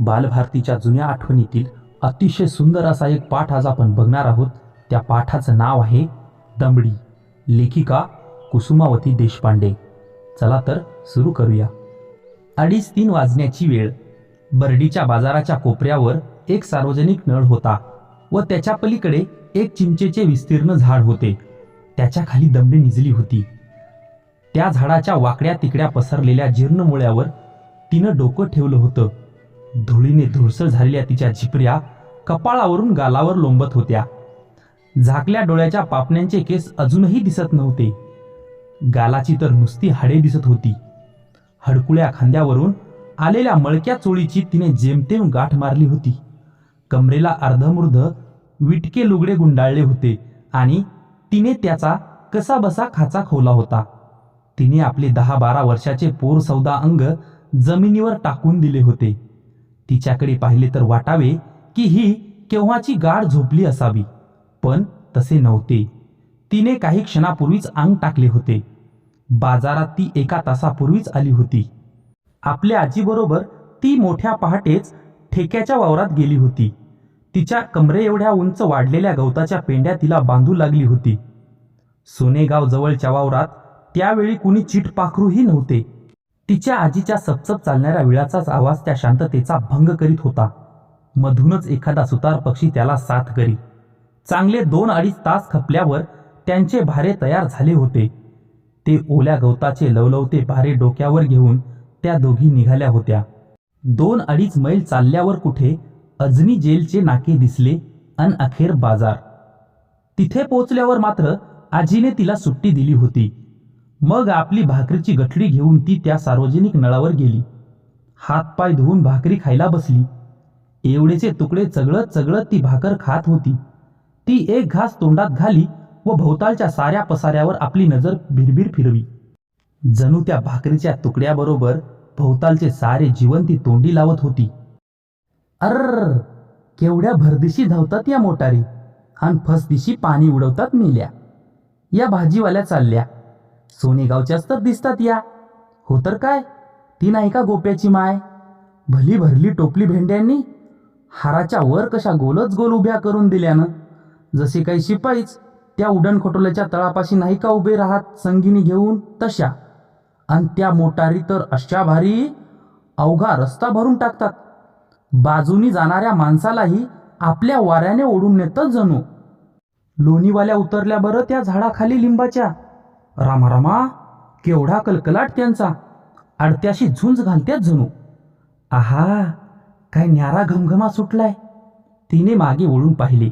बालभारतीच्या जुन्या आठवणीतील अतिशय सुंदर असा एक पाठ आज आपण बघणार आहोत. त्या पाठाचं नाव आहे दमडी. लेखिका कुसुमावती देशपांडे. चला तर सुरू करूया. अडीच तीन वाजण्याची वेळ. बर्डीच्या बाजाराच्या कोपऱ्यावर एक सार्वजनिक नळ होता व त्याच्या पलीकडे एक चिंचेचे विस्तीर्ण झाड होते. त्याच्याखाली दमडी निजली होती. त्या झाडाच्या वाकड्या तिकड्या पसरलेल्या जीर्ण मुळ्यावर तिनं डोकं ठेवलं होतं. धुळीने धुळसर झालेल्या तिच्या झिपऱ्या कपाळावरून गालावर लोंबत होत्या. झाकल्या डोळ्याच्या पापण्यांचे केस अजूनही दिसत नव्हते. गालाची तर नुसती हाडे दिसत होती. हडकुळ्या खांद्यावरून आलेल्या मळक्या चोळीची तिने जेमतेम गाठ मारली होती. कमरेला अर्धमूर्ध विटके लुगडे गुंडाळले होते आणि तिने त्याचा कसा बसा खाचा खोला होता. तिने आपले दहा बारा वर्षाचे पोर सौदा अंग जमिनीवर टाकून दिले होते. तिच्याकडे पाहिले तर वाटावे की ही केव्हाची गाढ झोपली असावी. पण तसे नव्हते. तिने काही क्षणापूर्वीच अंग टाकले होते. बाजारात ती एका तासापूर्वीच आली होती. आपल्या आजीबरोबर ती मोठ्या पहाटेच ठेक्याच्या वावरात गेली होती. तिच्या कमरे एवढ्या उंच वाढलेल्या गवताच्या पेंड्या तिला बांधू लागली होती. सोनेगाव जवळच्या वावरात त्यावेळी कुणी चिट पाखरूही नव्हते. तिच्या आजीच्या सपसप चालणाऱ्या विळाचाच आवाज त्या शांततेचा भंग करीत होता. मधूनच एखादा सुतार पक्षी त्याला साथ करी. चांगले दोन अडीच तास खपल्यावर त्यांचे भारे तयार झाले होते. ते ओल्या गवताचे लवलवते भारे डोक्यावर घेऊन त्या दोघी निघाल्या होत्या. दोन अडीच मैल चालल्यावर कुठे अजनी जेलचे नाके दिसले अन अखेर बाजार. तिथे पोचल्यावर मात्र आजीने तिला सुट्टी दिली होती. मग आपली भाकरीची गठडी घेऊन ती त्या सार्वजनिक नळावर गेली. हातपाय धुवून भाकरी खायला बसली. एवढेचे तुकडे चगळत चगळत ती भाकर खात होती. ती एक घास तोंडात घाली व भोवतालच्या साऱ्या पसाऱ्यावर आपली नजर भिरभिर फिरवी. जणू त्या भाकरीच्या तुकड्याबरोबर भोवतालचे सारे जीवन ती तोंडी लावत होती. अर्र केवढ्या भरदिशी धावतात या मोटारी. आणि फसदिशी पाणी उडवतात मेल्या. या भाजीवाल्या चालल्या. सोनेगावच्याच तर दिसतात या. हो तर काय? ती नाही का गोप्याची माय? भली भरली टोपली भेंड्यांनी? हाराच्या वर कशा गोलच गोल उभ्या करून दिल्यानं? जसे काही शिपाईच त्या उडण खोटोल्याच्या तळापाशी नाही का उभे राहत संगीनी घेऊन? तशा. आणि त्या मोटारी तर अशा भारी अवघा रस्ता भरून टाकतात. बाजूनी जाणाऱ्या माणसालाही आपल्या वाऱ्याने ओढून नेतच जणू. लोणीवाल्या उतरल्या बरं त्या झाडाखाली लिंबाच्या. रामारामा केवढा कलकलाट त्यांचा. आडत्याशी झुंज घालत्यात जणू. आहा काय न्यारा घमघमा सुटलाय. तिने मागे वळून पाहिले.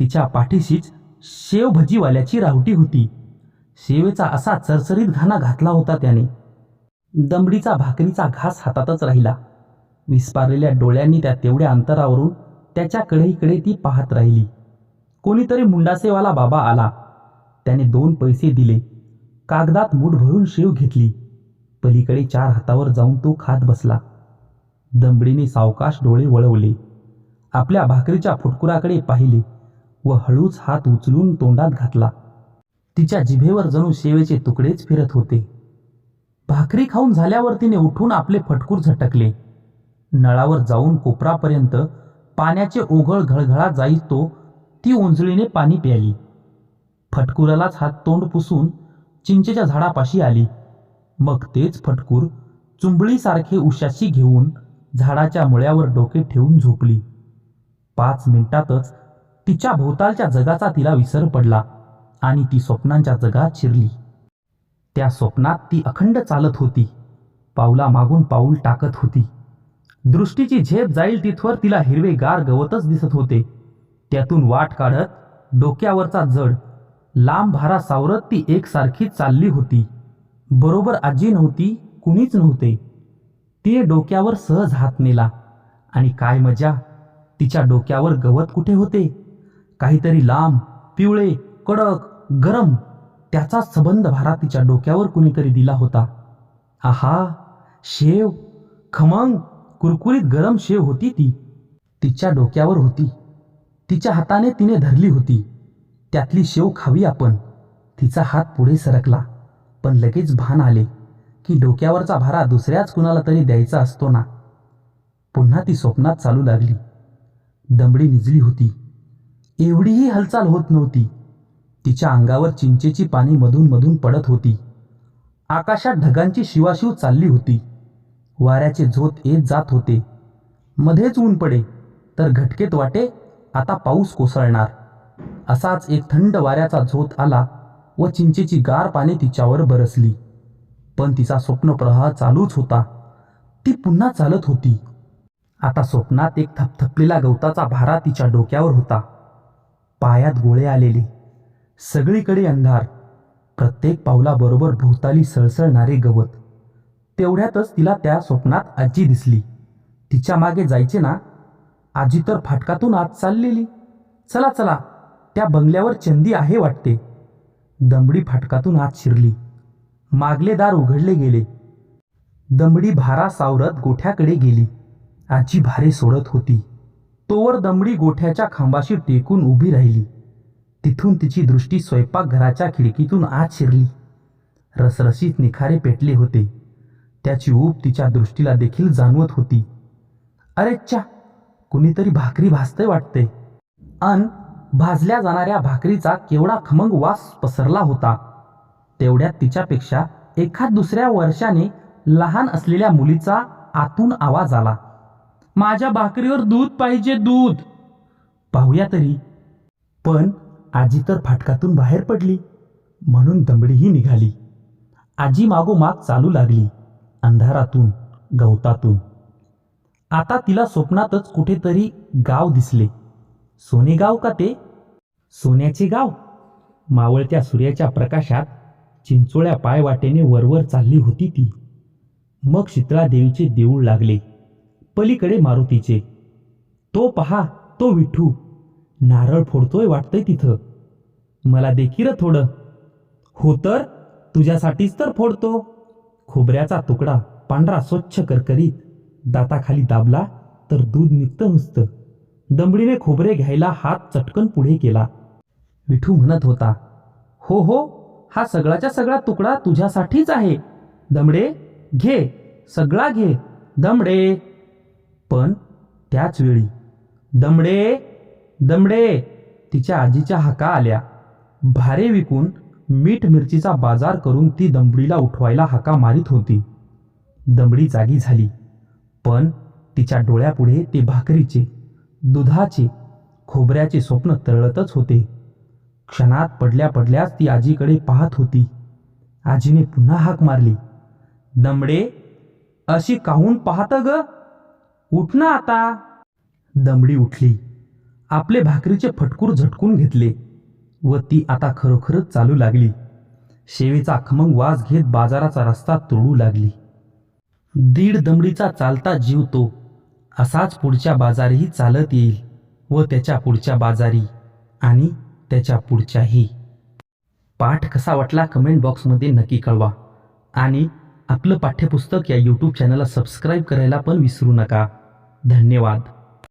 तिच्या पाठीशीच शेव भजीवाल्याची रावटी होती. शेवेचा असा चरचरीत घाना घातला होता त्याने. दमडीचा भाकरीचा घास हातातच राहिला. विस्पारलेल्या डोळ्यांनी त्या तेवढ्या अंतरावरून त्याच्या कडेकडे ती पाहत राहिली. कोणीतरी मुंडासेवाला बाबा आला. त्याने दोन पैसे दिले. कागदात मूठ भरून शेव घेतली. पलीकडे चार हातावर जाऊन तो खात बसला. दमडीने सावकाश डोळे वळवले. आपल्या भाकरीच्या फुटकुराकडे पाहिले व हळूच हात उचलून तोंडात घातला. तिच्या जिभेवर जणू शेवेचे तुकडेच फिरत होते. भाकरी खाऊन झाल्यावर तिने उठून आपले फटकूर झटकले. नळावर जाऊन कोपरापर्यंत पाण्याचे ओघळ घळघळा जाई तो ती उंजळीने पाणी प्याली फटकुरालाच हात तोंड पुसून चिंचेच्या झाडापाशी आली. मग तेच फटकूर चुंबळीसारखे उशाशी घेऊन झाडाच्या मुळ्यावर डोके ठेवून झोपली. पाच मिनिटातच तिच्या भोवतालच्या जगाचा तिला विसर पडला आणि ती स्वप्नांच्या जगात शिरली. त्या स्वप्नात ती अखंड चालत होती. पावला मागून पाऊल टाकत होती. दृष्टीची झेप जाईल तिथवर तिला हिरवे गार गवतच दिसत होते. त्यातून वाट काढत डोक्यावरचा जड लांब भारा सावरत ती एकसारखी चालली होती. बरोबर आजी नव्हती कुणीच नव्हते. तिने डोक्यावर सहज हात नेला. आणि काय मजा तिच्या डोक्यावर गवत कुठे होते? काहीतरी लांब पिवळे कडक गरम त्याचा सबंध भारा तिच्या डोक्यावर कुणीतरी दिला होता. आहा शेव खमंग कुरकुरीत गरम शेव होती ती. तिच्या डोक्यावर होती. तिच्या हाताने तिने धरली होती. त्यातली शेव खावी आपण. तिचा हात पुढे सरकला. पण लगेच भान आले की डोक्यावरचा भारा दुसऱ्याच कुणाला तरी द्यायचा असतो ना. पुन्हा ती स्वप्नात चालू लागली. दमडी निजली होती. एवढीही हालचाल होत नव्हती. तिच्या अंगावर चिंचेची पाणी मधून मधून पडत होती. आकाशात ढगांची शिवाशिव चालली होती. वाऱ्याचे झोत येत जात होते. मध्येच ऊन पडे तर घटकेत वाटे आता पाऊस कोसळणार. असाच एक थंड वाऱ्याचा झोत आला व चिंचेची गार पाने तिच्यावर बरसली. पण तिचा स्वप्नप्रवाह चालूच होता. ती पुन्हा चालत होती. आता स्वप्नात एक थपथपलेला गवताचा भारा तिच्या डोक्यावर होता. पायात गोळे आलेले. सगळीकडे अंधार. प्रत्येक पावलाबरोबर भोवताली सळसळणारे गवत. तेवढ्यातच तिला त्या स्वप्नात आजी दिसली. तिच्यामागे जायचे ना? आजी तर फाटकातून आत चाललेली. चला चला. त्या बंगल्यावर चंदी आहे वाटते. दमडी फाटकातून आत शिरली. मागले दार उघडले गेले. दमडी भारा सावरत गोठ्याकडे गेली. आजी भारे सोडत होती. तोवर दमडी गोठ्याच्या खांबाशी टेकून उभी राहिली. तिथून तिची दृष्टी स्वयंपाकघराच्या खिडकीतून आत शिरली. रसरशीत निखारे पेटले होते. त्याची ऊब तिच्या दृष्टीला देखील जाणवत होती. अरे च्या कुणीतरी भाकरी भासते वाटते अन भाजल्या जाणाऱ्या भाकरीचा केवढा खमंग वास पसरला होता. तेवढ्यात तिच्यापेक्षा एखाद दुसऱ्या वर्षाने लहान असलेल्या मुलीचा आतून आवाज आला. माझ्या भाकरीवर दूध पाहिजे दूध. पाहूया तरी. पण आजी तर फाटकातून बाहेर पडली. म्हणून दमडीही निघाली. आजी मागोमाग चालू लागली अंधारातून गवतातून. आता तिला स्वप्नातच कुठेतरी गाव दिसले. सोनेगाव का ते? सोन्याचे गाव? मावळत्या सूर्याच्या प्रकाशात चिंचोळ्या पायवाटेने वरवर चालली होती ती. मग शीतळा देवीचे देऊळ लागले पलीकडे मारुतीचे. तो पहा तो विठू नारळ फोडतोय वाटतंय तिथं. मला देखील थोडं. हो तर तुझ्यासाठीच तर फोडतो. खोबऱ्याचा तुकडा पांढरा स्वच्छ करकरीत दाताखाली दाबला तर दूध निघतं नुसतं. दमडीने खोबरे घ्यायला हात चटकन पुढे केला. विठू म्हणत होता हो हो हा सगळाच्या सगळा तुकडा तुझ्यासाठीच आहे. दमडे घे सगळा घे दमडे पण त्याच वेळी दमडे दमडे तिच्या आजीच्या हाका आल्या. भारे विकून मीठ मिरचीचा बाजार करून ती दमडीला उठवायला हाका मारित होती. दमडी जागी झाली पण तिच्या डोळ्यापुढे ते भाकरीचे दुधाचे खोबऱ्याचे स्वप्न तळतच होते. क्षणात पडल्या पडल्याच ती आजीकडे पाहत होती. आजीने पुन्हा हाक मारली. दमडे अशी काहून पाहत ग? उठ ना आता. दमडी उठली. आपले भाकरीचे फटकूर झटकून घेतले व ती आता खरोखरच चालू लागली. शेवेचा खमंग वास घेत बाजाराचा रस्ता तोडू लागली. दीड दमडीचा चालता जीव तो असाच पुढच्या बाजारही चालत येईल व त्याच्या पुढच्या बाजारी आणि त्याच्या पुढच्याही. पाठ कसा वाटला कमेंट बॉक्समध्ये नक्की कळवा. आणि आपलं पाठ्यपुस्तक या यूट्यूब चॅनलला सबस्क्राईब करायला पण विसरू नका. धन्यवाद.